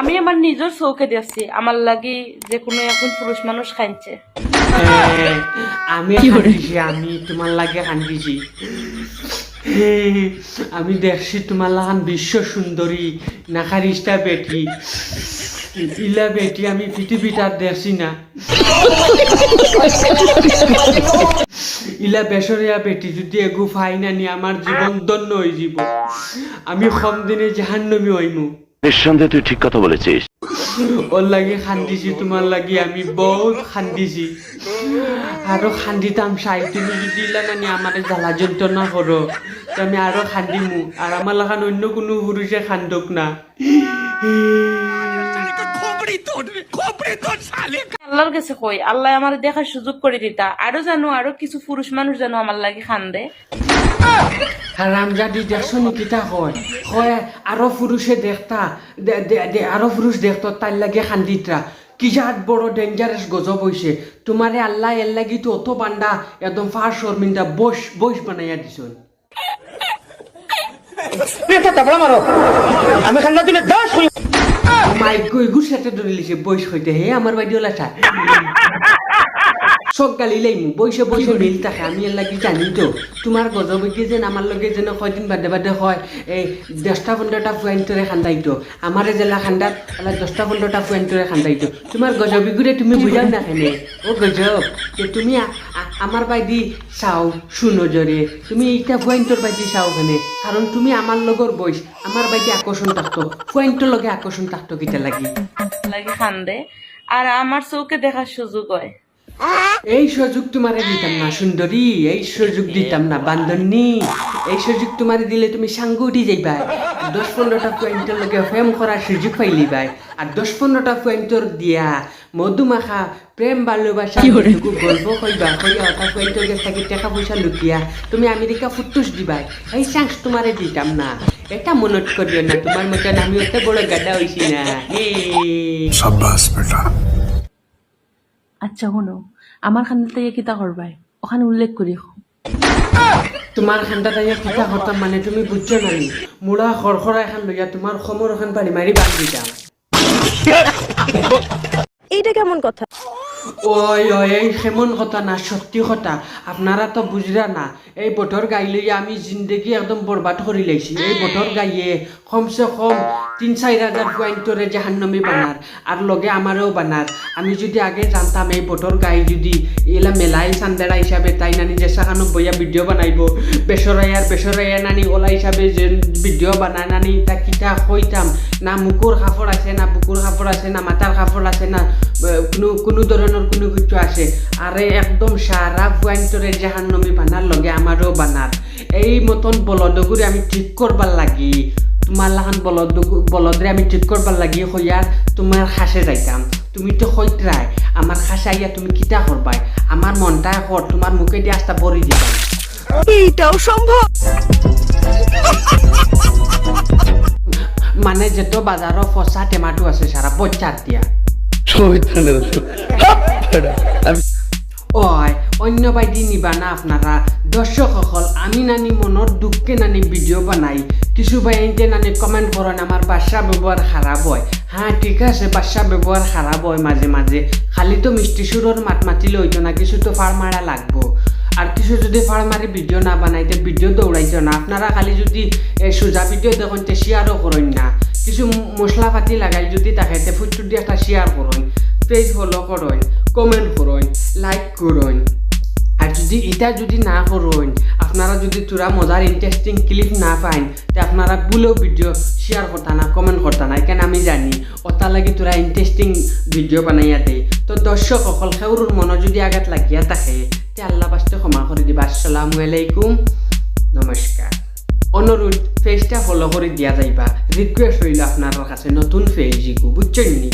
আমি আমার নিজের চৌকে দিয়েছি। আমার লাগি যে কোনো এখন পুরুষ মানুষ খাইছে হ্যাঁ, আমি আমি তোমার লাগে কান্দিছি হ্যাঁ, আমি দেখছি তোমার লাগান বিশ্ব সুন্দরী নাকারিস্তা বেটি। ইলা বেটি আমি পৃথিবীটার দেখছি না। ইলা বেসরিয়া বেটি যদি এগু ফাই না নি আমার জীবন দন্য হয়ে যাব। আমি কম দিনে জাহান্নমি হইমু। নিঃসন্দেহে তুই ঠিক কথা বলেছিস। ওর লাগি খান্দিছি তোমার লাগি আমি বহুত খান্দিছি। আরও খান্দিতাম চাই তুমি যদি নানি আমার জ্বালা যন্ত্রণা করো তো আমি আরও খান্দিমু। আর আমার লাগান অন্য কোনো পুরুষে খান্দক না। আল্লাহর কাছে কই আল্লাহ আমার দেখার সুযোগ করে দিতা। আরও জানো আরও কিছু পুরুষ মানুষ জানো আমার লাগি খান্দে। হারামজাদি দেখছ নাকি তা হয় হয় আরও পুরুষে দেখতা আরও পুরুষ দেখতো তার লাগে খান্দিতরা বড় ডেঞ্জারাস গজব হইছে তোমারে আল্লাহ এর লাগি তো অত বান্ডা একদম ফার শর্মিন্দা বস বস বানাইয়া দিছন। মাইক গই গুর সাথে ধরে লিছে বয়স হইতে হে আমার ওলা চা সব গালি লাইমু বইসে বইসে মিল থাকে আমি এর লাগি জানি তো। তোমার গজবে যেন আমার লগে যেন কয়দিন বাদে বাদে হয় এই দশটা পনেরোটা পয়েন্টরে খান্দাইতো আমারে জেলা খান্দাত দশটা পনেরোটা পয়েন্টরে খান্দাইতো তোমার গজবি ঘুরে তুমি বুঝাও না কেনে? ও গজব যে তুমি আ- আ- আমার বাইদি চাও শুনো জরে তুমি এইটা পয়েন্টর বাইদি চাও কেনে? কারণ তুমি আমার লগর বইস আমার বাইদি আকর্ষণ থাকতো পয়েন্টর লগে আকর্ষণ থাকতো কিটা লাগি? লাগি খান্দে। আর আমার চৌকে দেখার সুযোগ হয়। এই সুযোগ তোমারে দিতাম না সুন্দরী এই সুযোগ দিতাম না বান্ধনী এই সুযোগ তোমারে দিলে তুমি সাঙ্গ উঠি যাইবা দশ পনেরোটা পয়েন্টের লগে ফেম করার সুযোগ পাইলি ভাই আর দশ পনেরোটা পয়েন্টর দিয়া মধুমাখা প্রেম ভালোবাসা গল্প কইবা কইয়া পয়েন্টর থাকি টাকা পয়সা লুকিয়া তুমি আমেরিকা ফুটুস দিবা এই চান্স তোমারে দিতাম না এটা মনত করিও না তোমার মতো আমি অত বড় গাডা হয়েছি না আচ্ছা হলো আমার খান্দে তাই কিতা করবাই? ওখানে উল্লেখ করি তোমার খান্দা তাইয়া কিতা করতাম মানে তুমি বুঝছ নানি মুড়া খড়খড়া এখন লইয়া তোমার খমর এখন পানি মারি বাদ দিতাম এইটা কেমন কথা? ওই ওই এই সেমন কথা না সত্যি কথা। আপনারা তো বুঝরা না। এই বটর গাই লইয়া আমি জিন্দগি একদম বরবাদ করে লাইছি এই বটর গাইয়ে কমসে কম তিন চার হাজার পয়েন্টরে জাহান্নমি বানার আর লগে আমারও বানার আমি যদি আগে জানতাম এই বটর গাই যদি এলা মেলাই চান্দেরা হিসাবে তাই নানি যে সাকানো বইয়া ভিডিও বানাইব বেসরাইয়ার বেসরাইয়া নানি ওলা হিসাবে যে ভিডিও বানায় নানি তা কিতা কইতাম না মুকুর কাপড় আছে, না বুকুর কাপড় আছে, না মাথার কাপড় আছে, না কোনো কোনো ধরনের কোনো কিছু আছে। আরে একদম সারা পয়েন্টরে জাহান্নমি বানার লগে আমারও বানার এই মতন বলদগুরি আমি ঠিক করবার লাগি। তোমার লাখান বলদ বলদরে আমি ঠিক করবার লাগি হইয়ার তোমার খাসে যাইতাম। তুমি তো হইতরাই আমার খাসে আইয়া তুমি কিতা করবাই আমার মনটা কর তোমার মুখে দিয়ে আস্তা বরি দিতাম এইটাও সম্ভব মানে যেত বাজারও ফসা টেমাটো আছে সারা বচ্চার দিয়া। ওই অন্য বাইদি নিবা না আপনারা। দর্শকসকল আমি নানি মনৰ দুখকে নানি ভিডিঅ' বনাই। কিছু বাইনতে নানি কমেন্ট করেন আমার বাসা ব্যবহার খারাপ হয়। হ্যাঁ ঠিক আছে বাসা ব্যবহার খারাপ হয় মাঝে মাঝে খালি তো মিষ্টি সুরর মাত মাতিলে হইতো না কিছু তো ফার মারা লাগবো। আর কিছু যদি ফার মারি ভিডিও না বানাইতে ভিডিও দৌড়াইছো না আপনারা খালি যদি সোজা ভিডিও দেখুন, তে শেয়ারও করেন না। কিছু মশলা পাতি লাগাই যদি তাকে, তে ফুট দিয়ে একটা শেয়ার করেন পেজ ফলো করেন কমেন্ট করেন লাইক করেন যদি এটা যদি না করেন আপনারা যদি তোরা মজার ইন্টারেস্টিং ক্লিপ না পাইন, তে আপনারা ভুলেও ভিডিও শেয়ার করতা না কমেন্ট করতা না এখানে আমি জানি ওটা লাগি তোরা ইন্টারেস্টিং ভিডিও বানাইয়া দেই তো দর্শক অকল সেউরুর মন যদি আঘাত লাগিয়া থাকে, তে আল্লাহ বাস্তে ক্ষমা করে দিবা। আসসালামু আলাইকুম। নমস্কার অনুরোধ পেজটা ফলো করে দিয়া যাইবা। রিকোয়েস্ট রইল আপনার কাছে নতুন পেজ বুঝছেন নি?